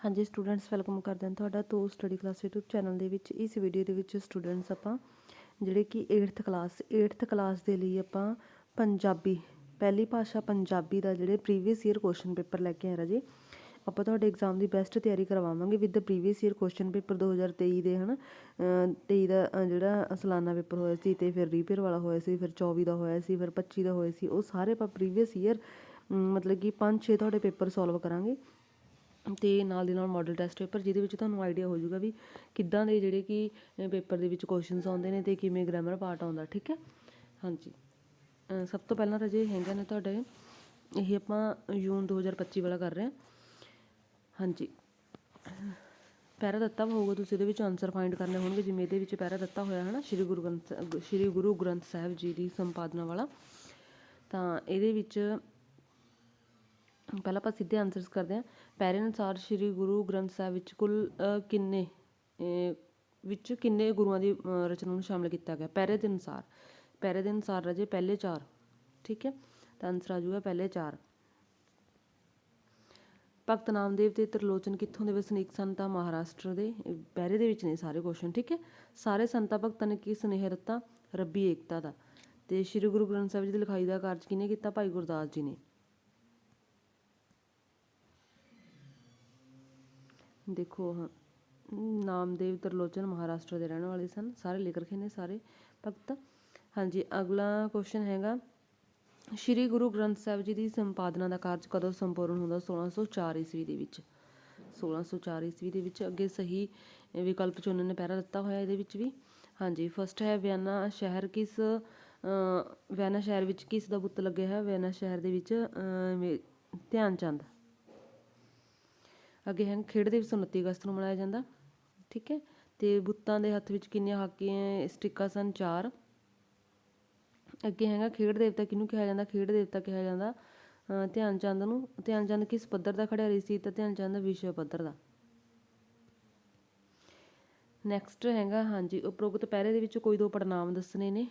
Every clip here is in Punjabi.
ਹਾਂਜੀ ਸਟੂਡੈਂਟਸ ਵੈਲਕਮ ਕਰਦੇ ਹਾਂ ਤੁਹਾਡਾ ਤੋ ਸਟੱਡੀ ਕਲਾਸ YouTube ਚੈਨਲ ਦੇ ਵਿੱਚ। ਇਸ ਵੀਡੀਓ ਦੇ ਵਿੱਚ ਸਟੂਡੈਂਟਸ ਆਪਾਂ, ਜਿਹੜੇ ਕਿ 8th ਕਲਾਸ 8th ਕਲਾਸ ਦੇ ਲਈ ਆਪਾਂ ਪੰਜਾਬੀ, ਪਹਿਲੀ ਭਾਸ਼ਾ ਪੰਜਾਬੀ ਦਾ ਜਿਹੜੇ ਪ੍ਰੀਵੀਅਸ ਈਅਰ ਕੁਐਸਚਨ ਪੇਪਰ ਲੈ ਕੇ ਆਏ ਰਾਜੇ। ਆਪਾਂ ਤੁਹਾਡੇ ਐਗਜ਼ਾਮ ਦੀ ਬੈਸਟ ਤਿਆਰੀ ਕਰਵਾਵਾਂਗੇ with the previous year question paper 2023 ਦੇ, ਹਨ? 23 ਦਾ ਜਿਹੜਾ ਸਾਲਾਨਾ ਪੇਪਰ ਹੋਇਆ ਸੀ ਤੇ ਫਿਰ ਰੀਪੇਅਰ ਵਾਲਾ ਹੋਇਆ ਸੀ, ਫਿਰ 24 ਦਾ ਹੋਇਆ ਸੀ, ਫਿਰ 25 ਦਾ ਹੋਇਆ ਸੀ, ਉਹ ਸਾਰੇ ਆਪਾਂ ਪ੍ਰੀਵੀਅਸ ਈਅਰ ਮਤਲਬ ਕਿ 5-6 ਤੁਹਾਡੇ ਪੇਪਰ ਸੋਲਵ ਕਰਾਂਗੇ। ਅਤੇ ਨਾਲ ਦੀ ਨਾਲ ਮੋਡਲ ਟੈਸਟ ਪੇਪਰ ਜਿਹਦੇ ਵਿੱਚ ਤੁਹਾਨੂੰ ਆਈਡੀਆ ਹੋ ਜਾਊਗਾ ਵੀ ਕਿੱਦਾਂ ਦੇ ਜਿਹੜੇ ਕਿ ਪੇਪਰ ਦੇ ਵਿੱਚ ਕੁਐਸਚਨਸ ਆਉਂਦੇ ਨੇ ਅਤੇ ਕਿਵੇਂ ਗ੍ਰਾਮਰ ਪਾਰਟ ਆਉਂਦਾ, ਠੀਕ ਹੈ? ਹਾਂਜੀ। ਸਭ ਤੋਂ ਪਹਿਲਾਂ ਰਾਜੇ ਹੈਗਾ ਨੇ ਤੁਹਾਡੇ, ਇਹ ਆਪਾਂ ਜੂਨ 2025 ਵਾਲਾ ਕਰ ਰਹੇ ਹਾਂ। ਹਾਂਜੀ। ਪੈਰਾ ਦਿੱਤਾ ਹੋਊਗਾ ਤੁਸੀਂ ਇਹਦੇ ਵਿੱਚ ਆਨਸਰ ਫਾਈਂਡ ਕਰਨੇ ਹੋਣਗੇ, ਜਿਵੇਂ ਇਹਦੇ ਵਿੱਚ ਪੈਰਾ ਦਿੱਤਾ ਹੋਇਆ ਹੈ ਨਾ ਸ਼੍ਰੀ ਗੁਰੂ ਗ੍ਰੰਥ ਸਾਹਿਬ- ਸ਼੍ਰੀ ਗੁਰੂ ਗ੍ਰੰਥ ਸਾਹਿਬ ਜੀ ਦੀ ਸੰਪਾਦਨਾ ਵਾਲਾ। ਤਾਂ ਇਹਦੇ ਵਿੱਚ, ਪਹਿਲਾਂ ਆਪਾਂ ਸਿੱਧੇ ਆਨਸਰਸ ਕਰਦੇ ਹਾਂ। ਪੈਰੇ ਅਨੁਸਾਰ ਸ਼੍ਰੀ ਗੁਰੂ ਗ੍ਰੰਥ ਸਾਹਿਬ ਵਿੱਚ ਕੁੱਲ ਅ, ਕਿੰਨੇ ਅ, ਵਿੱਚ ਕਿੰਨੇ ਗੁਰੂਆਂ ਦੀ ਰਚਨਾ ਨੂੰ ਸ਼ਾਮਿਲ ਕੀਤਾ ਗਿਆ? ਪੈਰੇ ਦੇ ਅਨੁਸਾਰ ਪੈਰੇ ਦੇ ਅਨੁਸਾਰ ਰਾਜੇ ਪਹਿਲੇ ਚਾਰ ਠੀਕ ਹੈ? ਤਾਂ ਆਨਸਰ ਆ ਜਾਊਗਾ ਪਹਿਲੇ ਚਾਰ। ਭਗਤ ਨਾਮਦੇਵ ਤੇ ਤਰਲੋਚਨ ਕਿੱਥੋਂ ਦੇ ਵਸਨੀਕ ਸਨ? ਤਾਂ ਮਹਾਰਾਸ਼ਟਰ ਦੇ ਇਹ ਪੈਰੇ ਦੇ ਵਿੱਚ ਨੇ ਸਾਰੇ ਕੁਐਸਚਨ ਠੀਕ ਹੈ? ਸਾਰੇ ਸੰਤਾਂ ਭਗਤਾਂ ਨੇ ਕੀ ਸੁਨੇਹਾ ਦਿੱਤਾ? ਰੱਬੀ ਏਕਤਾ ਦਾ। ਤੇ ਸ਼੍ਰੀ ਗੁਰੂ ਗ੍ਰੰਥ ਸਾਹਿਬ ਜੀ ਦੀ ਲਿਖਾਈ ਦਾ ਕਾਰਜ ਕਿਹਨੇ ਕੀਤਾ? ਭਾਈ ਗੁਰਦਾਸ ਜੀ ਨੇ। ਦੇਖੋ ਹਾਂ ਨਾਮਦੇਵ ਤਰਲੋਚਨ ਮਹਾਰਾਸ਼ਟਰ ਦੇ ਰਹਿਣ ਵਾਲੇ ਸਨ ਸਾਰੇ ਲਿਖ ਰਖੇ ਨੇ ਸਾਰੇ ਭਗਤ। ਹਾਂਜੀ ਅਗਲਾ ਕੁਐਸਚਨ ਹੈਗਾ ਸ਼੍ਰੀ ਗੁਰੂ ਗ੍ਰੰਥ ਸਾਹਿਬ ਜੀ ਦੀ ਸੰਪਾਦਨਾ ਦਾ ਕਾਰਜ ਕਦੋਂ ਸੰਪੂਰਨ ਹੁੰਦਾ? 1604 ਈਸਵੀ ਦੇ ਵਿੱਚ। 1604 ਈਸਵੀ ਦੇ ਵਿੱਚ ਅੱਗੇ ਸਹੀ ਵਿਕਲਪ ਚੁਣਨ ਨੇ ਪਹਿਰਾ ਦਿੱਤਾ ਹੋਇਆ ਇਹਦੇ ਵਿੱਚ ਵੀ। ਹਾਂਜੀ ਫਸਟ ਹੈ ਵਿਆਨਾ ਸ਼ਹਿਰ ਕਿਸ ਅ, ਵਿਆਨਾ ਸ਼ਹਿਰ ਵਿੱਚ ਕਿਸ ਦਾ ਬੁੱਤ ਲੱਗਿਆ ਹੈ ਵਿਆਨਾ ਸ਼ਹਿਰ ਦੇ ਵਿੱਚ ਧਿਆਨ ਚੰਦ ਅੱਗੇ ਹੈ ਖੇਡ ਦਿਵਸ 29 ਅਗਸਤ ਨੂੰ ਮਨਾਇਆ ਜਾਂਦਾ। ਠੀਕ ਹੈ? ਤੇ ਬੁੱਤਾਂ ਦੇ ਹੱਥ ਵਿੱਚ ਕਿੰਨੀਆਂ ਹਾਕੀਆਂ ਸਟਿੱਕਾਂ ਸਨ? ਚਾਰ। ਅੱਗੇ ਹੈਗਾ ਖੇਡ ਦੇਵਤਾ ਕਿਹਨੂੰ ਕਿਹਾ ਜਾਂਦਾ? ਖੇਡ ਦੇਵਤਾ ਕਿਹਾ ਜਾਂਦਾ ਧਿਆਨ ਚੰਦ ਨੂੰ। ਧਿਆਨ ਚੰਦ ਕਿਸ ਪੱਧਰ ਦਾ ਖਿਡਾਰੀ ਸੀ? ਤਾਂ ਧਿਆਨ ਚੰਦ ਵਿਸ਼ਵ ਪੱਧਰ ਦਾ। ਨੈਕਸਟ ਹੈਗਾ ਹਾਂਜੀ ਉਪਰੋਕਤ ਪਹਿਰੇ ਦੇ ਵਿੱਚ ਕੋਈ ਦੋ ਪੜਨਾਮ ਦੱਸਣੇ ਨੇ।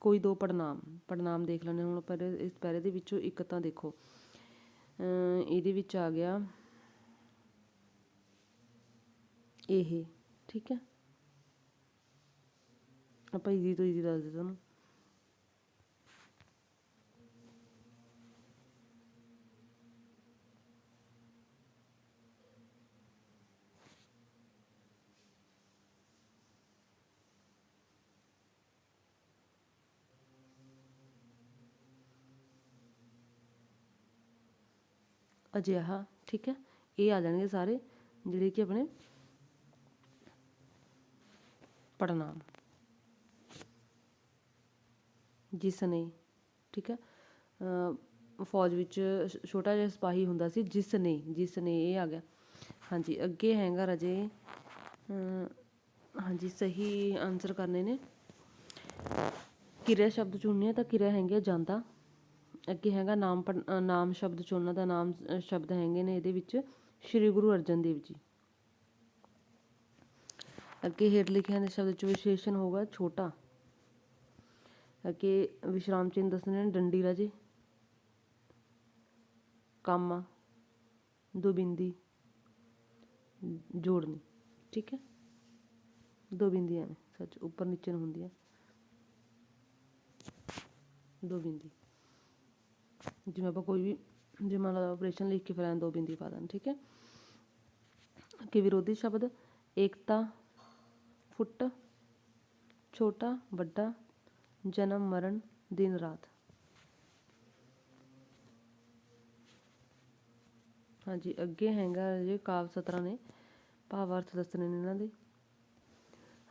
ਕੋਈ ਦੋ ਪੜਨਾਮ ਪੜਨਾਮ ਦੇਖ ਲੈਣੇ ਹੁਣ ਪਰ ਇਸ ਪਹਿਰੇ ਦੇ ਵਿੱਚੋਂ ਇੱਕ ਤਾਂ ਦੇਖੋ। ਅ, ਇਹਦੇ ਵਿੱਚ ਆ ਗਿਆ। ਇਹ, ਠੀਕ ਹੈ? ਆਪਾਂ ਈਜ਼ੀ ਤੋਂ ਈਜ਼ੀ ਦੱਸ ਦੇ ਤੁਹਾਨੂੰ। ਅਜਿਹਾ, ਠੀਕ ਹੈ? ਇਹ ਆ ਜਾਣਗੇ ਸਾਰੇ ਜਿਹੜੇ ਕਿ ਆਪਣੇ ਪੜਨਾਮ ਜਿਸ ਨੇ, ਠੀਕ ਹੈ ਫੌਜ ਵਿੱਚ ਛੋਟਾ ਜਿਹਾ ਸਿਪਾਹੀ ਹੁੰਦਾ ਸੀ, ਜਿਸ ਨੇ ਜਿਸ ਨੇ ਇਹ ਆ ਗਿਆ। ਹਾਂਜੀ, ਅੱਗੇ ਹੈਗਾ ਰਾਜੇ ਹਾਂਜੀ, ਸਹੀ ਆਨਸਰ ਕਰਨੇ ਨੇ। ਕਿਰਿਆ ਸ਼ਬਦ ਚੁਣਨੇ ਤਾਂ ਕਿਰਿਆ ਹੈਗੇ ਆ ਜਾਂਦਾ। ਅੱਗੇ ਹੈਗਾ ਨਾਮ ਪੜ੍ਹ- ਨਾਮ ਸ਼ਬਦ ਚੁਣਨਾ ਦਾ ਨਾਮ ਸ਼ਬਦ ਹੈਗੇ ਨੇ ਇਹਦੇ ਵਿੱਚ, ਸ਼੍ਰੀ ਗੁਰੂ ਅਰਜਨ ਦੇਵ ਜੀ। ਅੱਗੇ ਹੇਠ ਲਿਖਿਆ ਦੇ ਸ਼ਬਦ ਚ ਵਿਸ਼ੇਸ਼ਣ ਹੋਗਾ ਛੋਟਾ। ਅੱਗੇ ਵਿਸ਼ਰਾਮ ਚਿੰਨ ਦੱਸਣੇ ਨੇ ਡੰਡੀ ਰਾਜੇ। ਕਾਮਾ ਦੋ ਬਿੰਦੀ ਜੋੜਨੀ। ਠੀਕ ਹੈ? ਦੋ ਬਿੰਦੀਆਂ ਨੇ ਸੱਚ ਉੱਪਰ ਨੀਚੇ ਨੂੰ ਹੁੰਦੀਆਂ ਦੋ ਬਿੰਦੀ ਜਿਵੇਂ ਆਪਾਂ ਕੋਈ ਵੀ ਜੇ ਮੰਨ ਲਓ ਆਪਰੇਸ਼ਨ ਲਿਖ ਕੇ ਫਿਰ ਦੋ ਬਿੰਦੀ ਪਾ ਦੇਣ, ਠੀਕ ਹੈ? ਕਿ ਵਿਰੋਧੀ ਸ਼ਬਦ, ਏਕਤਾ ਫੁੱਟ, ਛੋਟਾ, ਵੱਡਾ, ਜਨਮ, ਮਰਨ, ਦਿਨ, ਰਾਤ। ਹਾਂਜੀ, ਅੱਗੇ ਹੈਗਾ ਜੇ ਕਾਵ ਸਤਰਾਂ ਨੇ ਭਾਵ ਅਰਥ ਦੱਸਣੇ ਨੇ ਇਹਨਾਂ ਦੇ।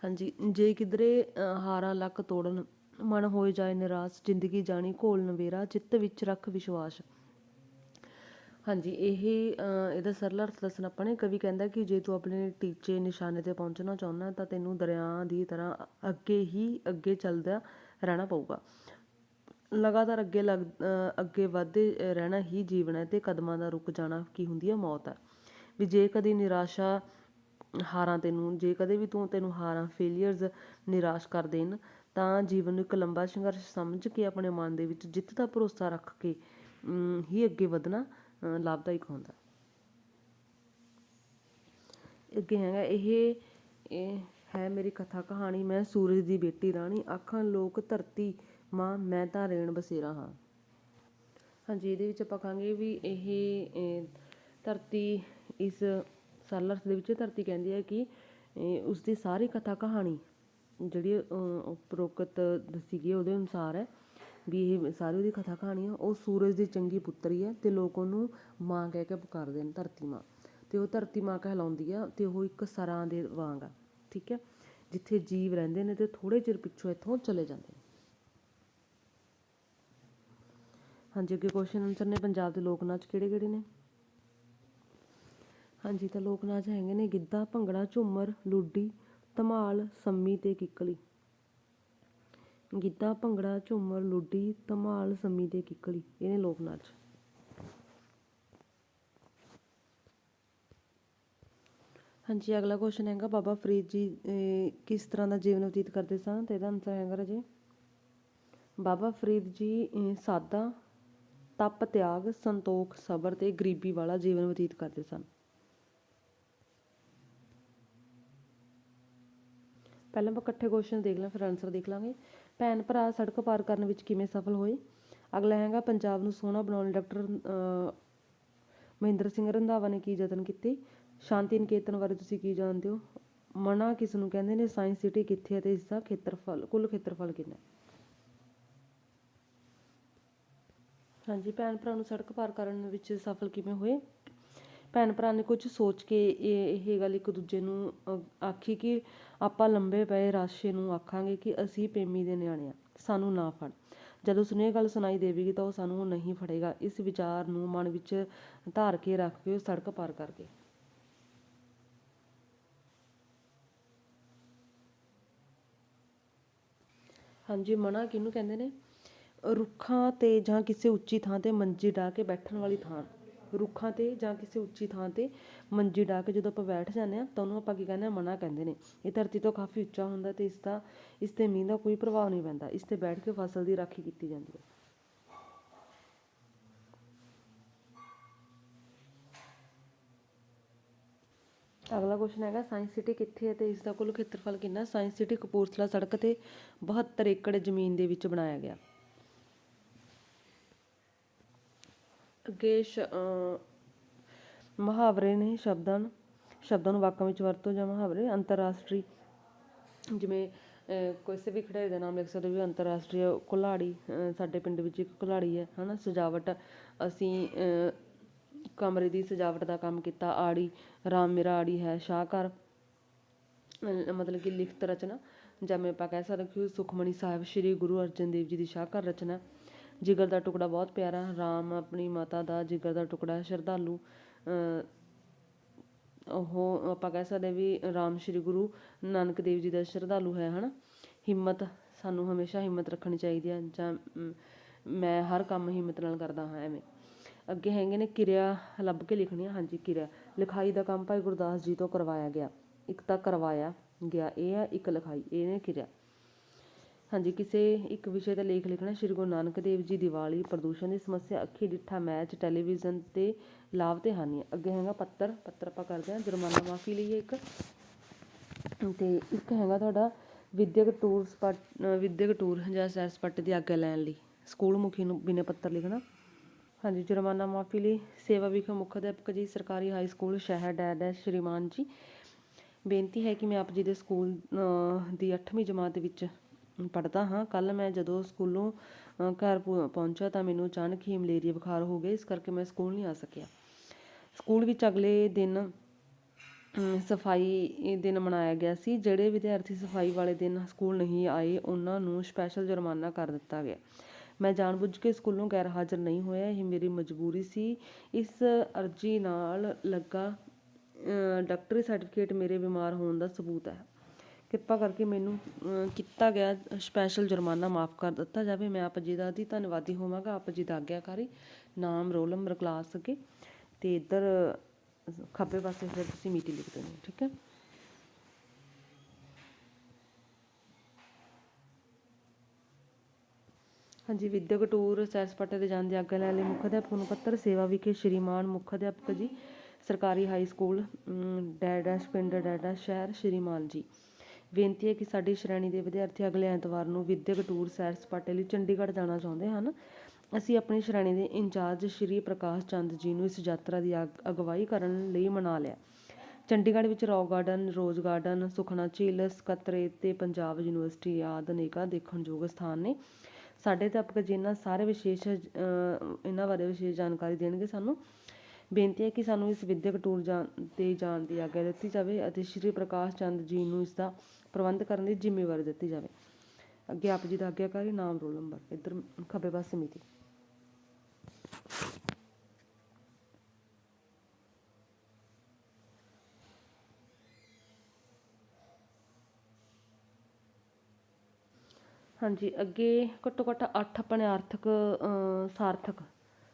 ਹਾਂਜੀ, ਜੇ ਕਿਧਰੇ ਹਾਰਾਂ, ਲੱਕ ਤੋੜਨ, ਮਨ ਹੋਏ ਜਾਏ ਨਿਰਾਸ਼, ਜ਼ਿੰਦਗੀ ਜਾਣੀ ਘੋਲ ਨਵੇਰਾ, ਚਿੱਤ ਵਿੱਚ ਰੱਖ ਵਿਸ਼ਵਾਸ। ਹਾਂਜੀ, ਇਹ ਇਹਦਾ ਸਰਲ ਅਰਥ ਦੱਸਣਾ ਆਪਾਂ ਨੇ ਕਵੀ ਕਹਿੰਦਾ ਕਿ ਜੇ ਤੂੰ ਆਪਣੇ ਟੀਚੇ ਨਿਸ਼ਾਨੇ ਤੇ ਪਹੁੰਚਣਾ ਚਾਹੁੰਦਾ ਤਾਂ ਤੈਨੂੰ ਦਰਿਆ ਦੀ ਤਰ੍ਹਾਂ ਅੱਗੇ ਹੀ ਅੱਗੇ ਚੱਲਦਾ ਰਹਿਣਾ ਪਊਗਾ। ਲਗਾਤਾਰ ਅੱਗੇ ਲੱਗ ਅੱਗੇ ਵਧਦੇ ਰਹਿਣਾ ਹੀ ਜੀਵਨ ਹੈ ਤੇ ਕਦਮਾਂ ਦਾ ਰੁਕ ਜਾਣਾ ਕੀ ਹੁੰਦੀ ਹੈ, ਮੌਤ ਹੈ। ਵੀ ਜੇ ਕਦੀ ਨਿਰਾਸ਼ਾ ਹਾਰਾਂ ਤੈਨੂੰ, ਜੇ ਕਦੇ ਵੀ ਤੂੰ ਤੈਨੂੰ ਹਾਰਾਂ ਫੇਲੀਅਰਸ ਨਿਰਾਸ਼ ਕਰ ਦੇਣ, ਤਾਂ ਜੀਵਨ ਨੂੰ ਇੱਕ ਲੰਬਾ ਸੰਘਰਸ਼ ਸਮਝ ਕੇ ਆਪਣੇ ਮਨ ਦੇ ਵਿੱਚ ਜਿੱਤ ਦਾ ਭਰੋਸਾ ਰੱਖ ਕੇ ਹੀ ਅੱਗੇ ਵਧਣਾ ਲਾਭਦਾਇਕ ਹੁੰਦਾ। ਅੱਗੇ ਹੈਗਾ ਇਹ ਇਹ ਹੈ ਮੇਰੀ ਕਥਾ ਕਹਾਣੀ ਮੈਂ ਸੂਰਜ ਦੀ ਬੇਟੀ ਰਾਣੀ ਆਖਾਂ ਲੋਕ ਧਰਤੀ ਮਾਂ ਮੈਂ ਤਾਂ ਰੇਣ ਬਸੇਰਾ ਹਾਂ। ਹਾਂਜੀ ਇਹਦੇ ਵਿੱਚ ਆਪਾਂ ਕਹਾਂਗੇ ਵੀ ਇਹ ਧਰਤੀ ਇਸ ਸਰਲ ਦੇ ਵਿੱਚ ਧਰਤੀ ਕਹਿੰਦੀ ਹੈ ਕਿ ਇਹ ਉਸ ਦੀ ਸਾਰੀ ਕਥਾ ਕਹਾਣੀ ਜਿਹੜੀ ਅਹ, ਉਪਰੋਕਤ ਦੱਸੀ ਗਈ ਹੈ ਉਹਦੇ ਅਨੁਸਾਰ ਹੈ। ਵੀ ਇਹ ਸਾਰੀ ਉਹਦੀ ਕਥਾ ਕਹਾਣੀ ਆ, ਉਹ ਸੂਰਜ ਦੀ ਚੰਗੀ ਪੁੱਤਰੀ ਹੈ ਤੇ ਲੋਕ ਉਹਨੂੰ ਮਾਂ ਕਹਿ ਕੇ ਪੁਕਾਰਦੇ ਨੇ, ਧਰਤੀ ਮਾਂ। ਤੇ ਉਹ ਧਰਤੀ ਮਾਂ ਕਹਿਲਾਉਂਦੀ ਆ ਤੇ ਉਹ ਇੱਕ ਸਰਾਂ ਦੇ ਵਾਂਗ ਆ, ਠੀਕ ਹੈ? ਜਿੱਥੇ ਜੀਵ ਰਹਿੰਦੇ ਨੇ ਤੇ ਥੋੜੇ ਚਿਰ ਪਿੱਛੋਂ ਇੱਥੋਂ ਚਲੇ ਜਾਂਦੇ ਨੇ। ਹਾਂਜੀ, ਅੱਗੇ ਕੁਐਸਚਨ ਆਨਸਰ ਨੇ, ਪੰਜਾਬ ਦੇ ਲੋਕ ਨਾਚ ਕਿਹੜੇ ਕਿਹੜੇ ਨੇ? ਹਾਂਜੀ, ਤਾਂ ਲੋਕ ਨਾਚ ਹੈਗੇ ਨੇ ਗਿੱਧਾ, ਭੰਗੜਾ, ਝੂਮਰ, ਲੁੱਡੀ, ਧਮਾਲ, ਸੰਮੀ ਤੇ ਕਿੱਕਲੀ। ਗਿੱਧਾ, ਭੰਗੜਾ, ਝੂਮਰ, ਲੁੱਡੀ, ਧਮਾਲ, ਸੰਮੀ ਤੇ ਕਿੱਕਲੀ। ਇਹ ਨੇ ਲੋਕ ਨਾਚ। ਹਾਂਜੀ, ਅਗਲਾ ਕੁਐਸਚਨ ਹੈਗਾ, ਬਾਬਾ ਫਰੀਦ ਜੀ ਕਿਸ ਤਰ੍ਹਾਂ ਦਾ ਜੀਵਨ ਬਤੀਤ ਕਰਦੇ ਸਨ? ਤੇ ਇਹਦਾ ਆਨਸਰ ਹੈਗਾ ਰਾਜੇ, ਬਾਬਾ ਫਰੀਦ ਜੀ ਸਾਦਾ, ਤਪ, ਤਿਆਗ, ਸੰਤੋਖ, ਸਬਰ ਤੇ ਗਰੀਬੀ ਵਾਲਾ ਜੀਵਨ ਬਤੀਤ ਕਰਦੇ ਸਨ। ਪਹਿਲਾਂ ਆਪਾਂ ਇਕੱਠੇ ਕੁਐਸਚਨ ਦੇਖ ਲਾਂ, ਫਿਰ ਆਨਸਰ ਦੇਖ ਲਾਂਗੇ। ਭੈਣ ਭਰਾ ਸੜਕ ਪਾਰ ਕਰਨ ਵਿੱਚ ਕਿਵੇਂ ਸਫਲ ਹੋਏ? ਅਗਲਾ ਹੈਗਾ, ਪੰਜਾਬ ਨੂੰ ਸੋਹਣਾ ਬਣਾਉਣ ਲਈ ਡਾਕਟਰ ਮਹਿੰਦਰ ਸਿੰਘ ਰੰਧਾਵਾ ਨੇ ਕੀ ਯਤਨ ਕੀਤੇ? ਸ਼ਾਂਤੀ ਨਿਕੇਤਨ ਬਾਰੇ ਤੁਸੀਂ ਕੀ ਜਾਣਦੇ ਹੋ? ਮਨਾ ਕਿਸ ਨੂੰ ਕਹਿੰਦੇ ਨੇ? ਸਾਇੰਸ ਸਿਟੀ ਕਿੱਥੇ ਹੈ ਤੇ ਇਸ ਦਾ ਖੇਤਰਫਲ, ਕੁੱਲ ਖੇਤਰਫਲ ਕਿੰਨਾ ਹੈ? ਹਾਂਜੀ ਭੈਣ ਭਰਾ ਨੂੰ ਸੜਕ ਪਾਰ ਕਰਨ ਵਿੱਚ ਸਫਲ ਕਿਵੇਂ ਹੋਏ? ਭੈਣ ਭਰਾ ਨੇ ਕੁਝ ਸੋਚ ਕੇ ਇਹ ਇਹ ਗੱਲ ਇੱਕ ਦੂਜੇ ਨੂੰ ਆਖੀ ਕਿ ਆਪਾਂ ਲੰਬੇ ਪਏ ਰਾਸ਼ੇ ਨੂੰ ਆਖਾਂਗੇ ਕਿ ਅਸੀਂ ਪ੍ਰੇਮੀ ਦੇ ਨਿਆਣੇ ਆ, ਸਾਨੂੰ ਨਾ ਫੜ। ਜਦ ਉਸਨੂੰ ਇਹ ਗੱਲ ਸੁਣਾਈ ਦੇਵੇਗੀ ਤਾਂ ਉਹ ਸਾਨੂੰ ਨਹੀਂ ਫੜੇਗਾ। ਇਸ ਵਿਚਾਰ ਨੂੰ ਮਨ ਵਿੱਚ ਧਾਰ ਕੇ ਰੱਖ ਕੇ ਉਹ ਸੜਕ ਪਾਰ ਕਰ ਗਏ। ਹਾਂਜੀ, ਮਨਾ ਕਿਹਨੂੰ ਕਹਿੰਦੇ ਨੇ? ਰੁੱਖਾਂ ਤੇ ਜਾਂ ਕਿਸੇ ਉੱਚੀ ਥਾਂ ਤੇ ਮੰਜੀ ਢਾ ਕੇ ਬੈਠਣ ਵਾਲੀ ਥਾਂ। ਰੁੱਖਾਂ ਤੇ ਜਾਂ ਕਿਸੇ ਉੱਚੀ ਥਾਂ ਤੇ ਮੰਜੀ ਢਾ ਕੇ ਜਦੋਂ ਆਪਾਂ ਬੈਠ ਜਾਂਦੇ ਆ ਤਾਂ ਉਹਨੂੰ ਆਪਾਂ ਕੀ ਕਹਿੰਦੇ ਆ ਮਨਾ ਕਹਿੰਦੇ ਨੇ। ਇਹ ਧਰਤੀ ਤੋਂ ਕਾਫੀ ਉੱਚਾ ਹੁੰਦਾ ਤੇ ਇਸ ਦਾ, ਇਸ ਤੇ ਮੀਂਹ ਦਾ ਕੋਈ ਪ੍ਰਭਾਵ ਨਹੀਂ ਪੈਂਦਾ। ਇਸ ਤੇ ਬੈਠ ਕੇ ਫਸਲ ਦੀ ਰਾਖੀ ਕੀਤੀ ਜਾਂਦੀ ਹੈ। ਅਗਲਾ ਕੁਐਸਚਨ ਹੈਗਾ, ਸਾਇੰਸ ਸਿਟੀ ਕਿੱਥੇ ਹੈ ਤੇ ਇਸ ਦਾ ਕੁੱਲ ਖੇਤਰਫਲ ਕਿੰਨਾ ਸਾਇੰਸ ਸਿਟੀ ਕਪੂਰਥਲਾ ਸੜਕ ਤੇ 72 ਏਕੜ ਜ਼ਮੀਨ ਦੇ ਵਿੱਚ ਬਣਾਇਆ ਗਿਆ। ਅੱਗੇ ਮੁਹਾਵਰੇ ਨੇ ਸ਼ਬਦਾਂ ਸ਼ਬਦਾਂ ਨੂੰ ਵਾਕਾਂ ਵਿੱਚ ਵਰਤੋ ਜਾਂ ਮੁਹਾਵਰੇ, ਅੰਤਰਰਾਸ਼ਟਰੀ, ਜਿਵੇਂ ਕਿਸੇ ਵੀ ਖਿਡਾਰੀ ਦਾ ਨਾਮ ਲਿਖ ਸਕਦੇ ਹੋ ਵੀ ਅੰਤਰਰਾਸ਼ਟਰੀ ਕੁਲਾੜੀ ਸਾਡੇ ਪਿੰਡ ਵਿੱਚ ਇੱਕ ਕੁਲਾੜੀ ਹੈ, ਹਨਾ, ਸਜਾਵਟ, ਅਸੀਂ, ਅਹ, ਕਮਰੇ ਦੀ ਸਜਾਵਟ ਦਾ ਕੰਮ ਕੀਤਾ, ਆੜੀ, ਰਾਮ ਮੇਰਾ ਆੜੀ ਹੈ ਸ਼ਾਹਕਾਰ ਅਹ, ਮਤਲਬ ਕਿ ਲਿਖਤ ਰਚਨਾ ਜਿਵੇਂ ਆਪਾਂ ਕਹਿ ਸਕਦੇ ਕਿ ਸੁਖਮਣੀ ਸਾਹਿਬ, ਸ੍ਰੀ ਗੁਰੂ ਅਰਜਨ ਦੇਵ ਜੀ ਦੀ ਸ਼ਾਹਕਾਰ ਰਚਨਾ ਜਿਗਰ ਦਾ ਟੁਕੜਾ ਬਹੁਤ ਪਿਆਰਾ, ਰਾਮ ਆਪਣੀ ਮਾਤਾ ਦਾ ਜਿਗਰ ਦਾ ਟੁਕੜਾ, ਸ਼ਰਧਾਲੂ, ਅਹ, ਉਹ ਆਪਾਂ ਕਹਿ ਸਕਦੇ ਵੀ ਰਾਮ ਸ਼੍ਰੀ ਗੁਰੂ ਨਾਨਕ ਦੇਵ ਜੀ ਦਾ ਸ਼ਰਧਾਲੂ ਹੈ, ਹਨਾ? ਹਿੰਮਤ, ਸਾਨੂੰ ਹਮੇਸ਼ਾ ਹਿੰਮਤ ਰੱਖਣੀ ਚਾਹੀਦੀ ਹੈ ਜਾਂ ਮੈਂ ਹਰ ਕੰਮ ਹਿੰਮਤ ਨਾਲ ਕਰਦਾ ਹਾਂ, ਐਵੇਂ। ਅੱਗੇ ਹੈਗੇ ਨੇ ਕਿਰਿਆ, ਲੱਭ ਕੇ ਲਿਖਣੀ ਹਾਂਜੀ, ਕਿਰਿਆ। ਲਿਖਾਈ ਦਾ ਕੰਮ ਭਾਈ ਗੁਰਦਾਸ ਜੀ ਤੋਂ ਕਰਵਾਇਆ ਗਿਆ। ਇੱਕ ਤਾਂ ਕਰਵਾਇਆ ਗਿਆ, ਇਹ ਹੈ ਇੱਕ ਲਿਖਾਈ, ਇਹ ਨੇ ਕਿਰਿਆ। ਹਾਂਜੀ, ਕਿਸੇ ਇੱਕ ਵਿਸ਼ੇ ਤੇ ਲੇਖ ਲਿਖਣਾ ਸ਼੍ਰੀ ਗੁਰੂ ਨਾਨਕ ਦੇਵ ਜੀ ਦੀਵਾਲੀ ਪ੍ਰਦੂਸ਼ਣ ਦੀ ਸਮੱਸਿਆ, ਅੱਖੀ, ਡਿੱਠਾ, ਮੈਚ, ਟੈਲੀਵਿਜ਼ਨ ਤੇ ਲਾਭ ਅਤੇ ਹਾਨੀ ਅੱਗੇ ਹੈਗਾ ਪੱਤਰ ਪੱਤਰ ਆਪਾਂ ਕਰਦੇ ਹਾਂ, ਜੁਰਮਾਨਾ ਮਾਫੀ ਲਈ ਹੈ ਇੱਕ। ਤੇ ਇੱਕ ਹੈਗਾ ਤੁਹਾਡਾ ਵਿਦਿਅਕ ਟੂਰ ਸਪਾਟ ਅਹ ਵਿਦਿਅਕ ਟੂਰ ਜਾਂ ਸੈਰ ਸਪਾਟੇ ਦੀ ਆਗਿਆ ਲੈਣ ਲਈ। ਸਕੂਲ ਮੁਖੀ ਨੂੰ ਬਿਨੇ ਪੱਤਰ ਲਿਖਣਾ। ਹਾਂਜੀ, ਜੁਰਮਾਨਾ ਮਾਫੀ ਲਈ ਸੇਵਾ ਵਿਖੇ ਮੁੱਖ ਅਧਿਆਪਕ ਜੀ, ਸਰਕਾਰੀ ਹਾਈ ਸਕੂਲ ਸ਼ਹਿਰ ਡੈਡ ਸ਼੍ਰੀਮਾਨ ਜੀ। ਬੇਨਤੀ ਹੈ ਕਿ ਮੈਂ ਆਪ ਜੀ ਦੇ ਸਕੂਲ ਦੀ 8ਵੀਂ ਜਮਾਤ ਵਿੱਚ ਪੜ੍ਹਦਾ ਹਾਂ। ਕੱਲ ਮੈਂ ਜਦੋਂ ਸਕੂਲੋਂ ਘਰ ਪੁ- ਪਹੁੰਚਿਆ ਤਾਂ ਮੈਨੂੰ ਅਚਾਨਕ ਹੀ ਮਲੇਰੀਆ ਬੁਖਾਰ ਹੋ ਗਿਆ। ਇਸ ਕਰਕੇ ਮੈਂ ਸਕੂਲ ਨਹੀਂ ਆ ਸਕਿਆ। ਸਕੂਲ ਵਿੱਚ ਅਗਲੇ ਦਿਨ ਅਮ, ਸਫ਼ਾਈ ਦਿਨ ਮਨਾਇਆ ਗਿਆ ਸੀ। ਜਿਹੜੇ ਵਿਦਿਆਰਥੀ ਸਫ਼ਾਈ ਵਾਲੇ ਦਿਨ ਸਕੂਲ ਨਹੀਂ ਆਏ ਉਹਨਾਂ ਨੂੰ ਸਪੈਸ਼ਲ ਜੁਰਮਾਨਾ ਕਰ ਦਿੱਤਾ ਗਿਆ। ਮੈਂ ਜਾਣਬੁੱਝ ਕੇ ਸਕੂਲੋਂ ਗੈਰ ਹਾਜ਼ਰ ਨਹੀਂ ਹੋਇਆ। ਇਹ ਮੇਰੀ ਮਜਬੂਰੀ ਸੀ। ਇਸ ਅਰਜ਼ੀ ਨਾਲ ਲੱਗਾ ਅ, ਡਾਕਟਰੀ ਸਰਟੀਫਿਕੇਟ ਮੇਰੇ ਬਿਮਾਰ ਹੋਣ ਦਾ ਸਬੂਤ ਹੈ। ਕਿਰਪਾ ਕਰਕੇ ਮੈਨੂੰ ਕੀਤਾ ਗਿਆ ਸਪੈਸ਼ਲ ਜੁਰਮਾਨਾ ਮਾਫ ਕਰ ਦਿੱਤਾ ਜਾਵੇ। ਮੈਂ ਆਪ ਜੀ ਦਾ ਦੀ ਧੰਨਵਾਦੀ ਹੋਵਾਂਗਾ। ਆਪ ਜੀ ਦਾ ਆਗਿਆਕਾਰੀ ਨਾਮ ਰੋਲ ਨੰਬਰ ਕਲਾਸ ਅੱਗੇ ਤੇ ਇੱਧਰ ਖੱਬੇ ਪਾਸੇ ਫਿਰ ਤੁਸੀਂ ਮਿਤੀ ਲਿਖ ਦੇਣੀ ਠੀਕ ਹੈ? ਹਾਂਜੀ, ਵਿਦਿਅਕ ਟੂਰ, ਸੈਰ ਸਪਾਟੇ ਤੇ ਜਾਣ ਦੀ ਆਗਿਆ ਲੈਣ ਲਈ ਮੁੱਖ ਅਧਿਆਪਕ ਨੂੰ ਪੱਤਰ, ਸੇਵਾ ਵਿਖੇ ਸ਼੍ਰੀਮਾਨ ਮੁੱਖ ਅਧਿਆਪਕ ਜੀ, ਸਰਕਾਰੀ ਹਾਈ ਸਕੂਲ ਡੈਡੈਸ਼ ਪਿੰਡ ਡੈਡੈਸ਼ ਸ਼ਹਿਰ, ਸ਼੍ਰੀਮਾਨ ਜੀ। ਬੇਨਤੀ ਹੈ ਕਿ ਸਾਡੀ ਸ਼੍ਰੇਣੀ ਦੇ ਵਿਦਿਆਰਥੀ ਅਗਲੇ ਐਤਵਾਰ ਨੂੰ ਵਿਦਿਅਕ ਟੂਰ ਸੈਰ ਸਪਾਟੇ ਲਈ ਚੰਡੀਗੜ੍ਹ ਜਾਣਾ ਚਾਹੁੰਦੇ ਹਨ। ਅਸੀਂ ਆਪਣੀ ਸ਼੍ਰੇਣੀ ਦੇ ਇੰਚਾਰਜ ਸ਼੍ਰੀ ਪ੍ਰਕਾਸ਼ ਚੰਦ ਜੀ ਨੂੰ ਇਸ ਯਾਤਰਾ ਦੀ ਅਗ- ਅਗਵਾਈ ਕਰਨ ਲਈ ਮਨਾ ਲਿਆ। ਚੰਡੀਗੜ੍ਹ ਵਿੱਚ rock garden, rose garden, Sukhna ਝੀਲ ਸਕੱਤਰੇਤ ਤੇ ਪੰਜਾਬ ਯੂਨੀਵਰਸਿਟੀ ਆਦਿ ਅਨੇਕਾਂ ਦੇਖਣਯੋਗ ਸਥਾਨ ਨੇ। ਸਾਡੇ ਅਧਿਆਪਕ ਜੀ ਇਹਨਾਂ ਸਾਰੇ ਵਿਸ਼ੇਸ਼ ਇਹਨਾਂ ਬਾਰੇ ਵਿਸ਼ੇਸ਼ ਜਾਣਕਾਰੀ ਦੇਣਗੇ ਸਾਨੂੰ। ਬੇਨਤੀ ਹੈ ਕਿ ਸਾਨੂੰ ਇਸ ਵਿਦਿਅਕ ਟੂਰ ਜਾਣ ਤੇ ਜਾਣ ਦੀ ਆਗਿਆ ਦਿੱਤੀ ਜਾਵੇ ਅਤੇ ਸ਼੍ਰੀ ਪ੍ਰਕਾਸ਼ ਚੰਦ ਜੀ ਨੂੰ ਇਸ ਦਾ ਪ੍ਰਬੰਧ ਕਰਨ ਦੀ ਜ਼ਿੰਮੇਵਾਰੀ ਦਿੱਤੀ ਜਾਵੇ। ਅੱਗੇ ਆਪ ਜੀ ਦਾ ਆਗਿਆਕਾਰੀ ਨਾਮ ਰੋਲ ਨੰਬਰ, ਇੱਧਰ ਖੱਬੇ ਪਾਸੇ ਮਿਤੀ ਹਾਂਜੀ, ਅੱਗੇ ਘੱਟੋ ਘੱਟ 8 ਆਪਣੇ ਆਰਥਿਕ ਸਾਰਥਕ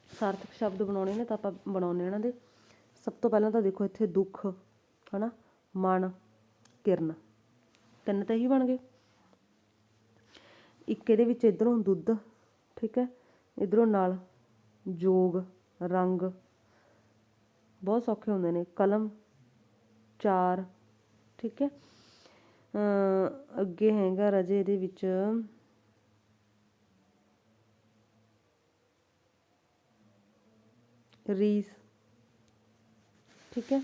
ਸਾਰਥਕ ਸ਼ਬਦ ਬਣਾਉਣੇ ਨੇ ਤਾਂ ਆਪਾਂ ਬਣਾਉਣੇ ਇਹਨਾਂ ਦੇ। ਸਭ ਤੋਂ ਪਹਿਲਾਂ ਤਾਂ ਦੇਖੋ ਇੱਥੇ ਦੁੱਖ, ਹਨਾ? ਮਨ, ਕਿਰਨ। ਤਿੰਨ ਤਾਂ ਇਹੀ ਬਣ ਗਏ। ਇੱਕ ਇਹਦੇ ਵਿੱਚ ਇਧਰੋਂ ਦੁੱਧ, ਠੀਕ ਹੈ? ਇਧਰੋਂ ਨਾਲ ਜੋਗ, ਰੰਗ, ਬਹੁਤ ਸੌਖੇ ਹੁੰਦੇ ਨੇ। ਕਲਮ, ਚਾਰ, ਠੀਕ ਹੈ? ਅ ਅੱਗੇ ਹੈਗਾ ਰਾਜੇ ਇਹਦੇ ਵਿੱਚ ਰੀਸ, ਠੀਕ ਹੈ?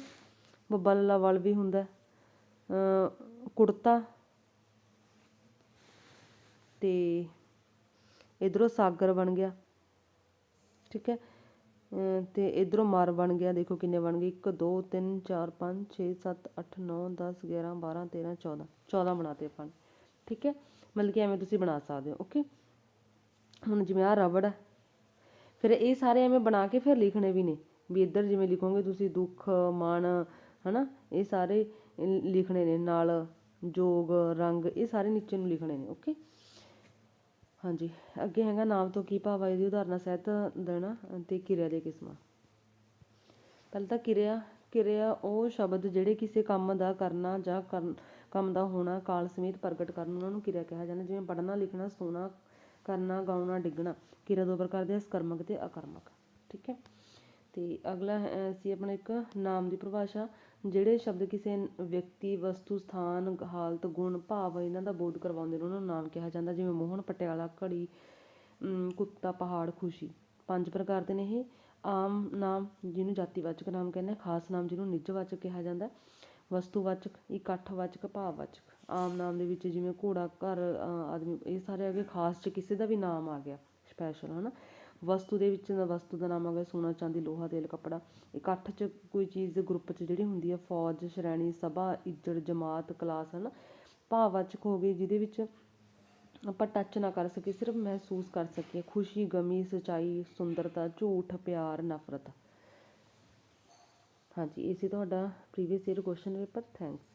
ਬੱਬਾ ਲੱਲਾ ਵਲ ਵੀ ਹੁੰਦਾ। ਅ ਕੁੜਤਾ ਤੇ ਇਧਰੋਂ ਸਾਗਰ ਬਣ ਗਿਆ, ਠੀਕ ਹੈ? ਅਮ ਤੇ ਇਧਰੋਂ ਮਰ ਬਣ ਗਿਆ, ਦੇਖੋ ਕਿੰਨੇ ਬਣ ਗਏ 1 2 3 4 5 6 7 8 9 10 11 12 13 14 14 ਬਣਾਤੇ ਆਪਾਂ ਨੇ, ਠੀਕ ਹੈ? ਮਤਲਬ ਕਿ ਐਵੇਂ ਤੁਸੀਂ ਬਣਾ ਸਕਦੇ ਹੋ ਓਕੇ ਹੁਣ ਜਿਵੇਂ ਆ ਰਬੜ ਹੈ, ਫਿਰ ਇਹ ਸਾਰੇ ਐਵੇਂ ਬਣਾ ਕੇ ਫਿਰ ਲਿਖਣੇ ਵੀ ਨੇ, ਵੀ ਇੱਧਰ ਜਿਵੇਂ ਲਿਖੋਗੇ ਤੁਸੀਂ ਦੁੱਖ, ਮਨ, ਹਨਾ? ਇਹ ਸਾਰੇ ਲਿਖਣੇ ਨੇ ਨਾਲ ਜੋਗ ਰੰਗ ਇਹ ਸਾਰੇ ਨੀਚੇ ਨੂੰ ਲਿਖਣੇ ਨੇ ਓਕੇ ਹਾਂਜੀ ਅੱਗੇ ਹੈਗਾ ਨਾਮ ਤੋਂ ਕੀ ਭਾਵ ਹੈ ਇਹਦੀ ਉਦਾਹਰਨਾਂ ਸਹਿਤ ਦੇਣਾ ਤੇ ਕਿਰਿਆ ਦੇ ਕਿਸਮਾਂ। ਪਹਿਲਾਂ ਤਾਂ ਕਿਰਿਆ ਕਿਰਿਆ ਉਹ ਸ਼ਬਦ ਜਿਹੜੇ ਕਿਸੇ ਕੰਮ ਦਾ ਕਰਨਾ ਜਾਂ ਕੰਮ ਦਾ ਹੋਣਾ ਕਾਲ ਸਮੇਤ ਪ੍ਰਗਟ ਕਰਨ ਉਹਨਾਂ ਨੂੰ ਕਿਰਿਆ ਕਿਹਾ ਜਾਂਦਾ ਜਿਵੇਂ ਪੜ੍ਹਨਾ ਲਿਖਣਾ ਸੋਣਾ ਕਰਨਾ ਗਾਉਣਾ ਡਿੱਗਣਾ ਕਿਰਿਆ ਦੋ ਪ੍ਰਕਾਰ ਦੇ ਆ, ਸਕਰਮਕ ਤੇ ਅਕਰਮਕ ਠੀਕ ਹੈ? ਅਤੇ ਅਗਲਾ ਹੈ ਸੀ ਆਪਣਾ ਇੱਕ ਨਾਮ ਦੀ ਪਰਿਭਾਸ਼ਾ ਜਿਹੜੇ ਸ਼ਬਦ ਕਿਸੇ ਵਿਅਕਤੀ ਵਸਤੂ ਸਥਾਨ ਹਾਲਤ ਗੁਣ ਭਾਵ ਇਹਨਾਂ ਦਾ ਬੋਧ ਕਰਵਾਉਂਦੇ ਨੇ ਉਹਨਾਂ ਨੂੰ ਨਾਮ ਕਿਹਾ ਜਾਂਦਾ ਜਿਵੇਂ ਮੋਹਨ ਪਟਿਆਲਾ ਘੜੀ ਕੁੱਤਾ ਪਹਾੜ ਖੁਸ਼ੀ। ਪੰਜ ਪ੍ਰਕਾਰ ਦੇ ਨੇ ਇਹ। ਆਮ ਨਾਮ ਜਿਹਨੂੰ ਜਾਤੀਵਾਚਕ ਨਾਮ ਕਹਿੰਦੇ ਖਾਸ ਨਾਮ ਜਿਹਨੂੰ ਨਿੱਜਵਾਚਕ ਕਿਹਾ ਜਾਂਦਾ। ਹੈ, ਵਸਤੂਵਾਚਕ ਇਕੱਠਵਾਚਕ ਭਾਵਵਾਚਕ। ਆਮ ਨਾਮ ਦੇ ਵਿੱਚ ਜਿਵੇਂ ਘੋੜਾ ਘਰ ਆਦਮੀ ਇਹ ਸਾਰੇ ਆ ਗਏ ਖਾਸ ਚ ਕਿਸੇ ਦਾ ਵੀ ਨਾਮ ਆ ਗਿਆ ਸਪੈਸ਼ਲ ਹਨਾ? ਵਸਤੂ ਦੇ ਵਿੱਚ ਵਸਤੂ ਦਾ ਨਾਮ ਆ ਗਿਆ ਸੋਨਾ, ਚਾਂਦੀ, ਲੋਹਾ, ਤੇਲ, ਕੱਪੜਾ ਇਕੱਠ ਚ ਕੋਈ ਚੀਜ਼ ਗਰੁੱਪ ਚ ਜਿਹੜੀ ਹੁੰਦੀ ਆ, ਫੌਜ, ਸ਼੍ਰੇਣੀ, ਸਭਾ, ਇੱਜੜ, ਜਮਾਤ ਕਲਾਸ ਹਨਾ, ਭਾਵਵਾਚਕ ਹੋ ਗਈ, ਜਿਹਦੇ ਵਿੱਚ ਆਪਾਂ ਟੱਚ ਨਾ ਕਰ ਸਕੀਏ, ਸਿਰਫ ਮਹਿਸੂਸ ਕਰ ਸਕੀਏ, ਖੁਸ਼ੀ, ਗਮੀ, ਸਚਾਈ, ਸੁੰਦਰਤਾ, ਝੂਠ, ਪਿਆਰ, ਨਫ਼ਰਤ। ਹਾਂਜੀ, ਇਹ ਸੀ ਤੁਹਾਡਾ previous year question paper thanks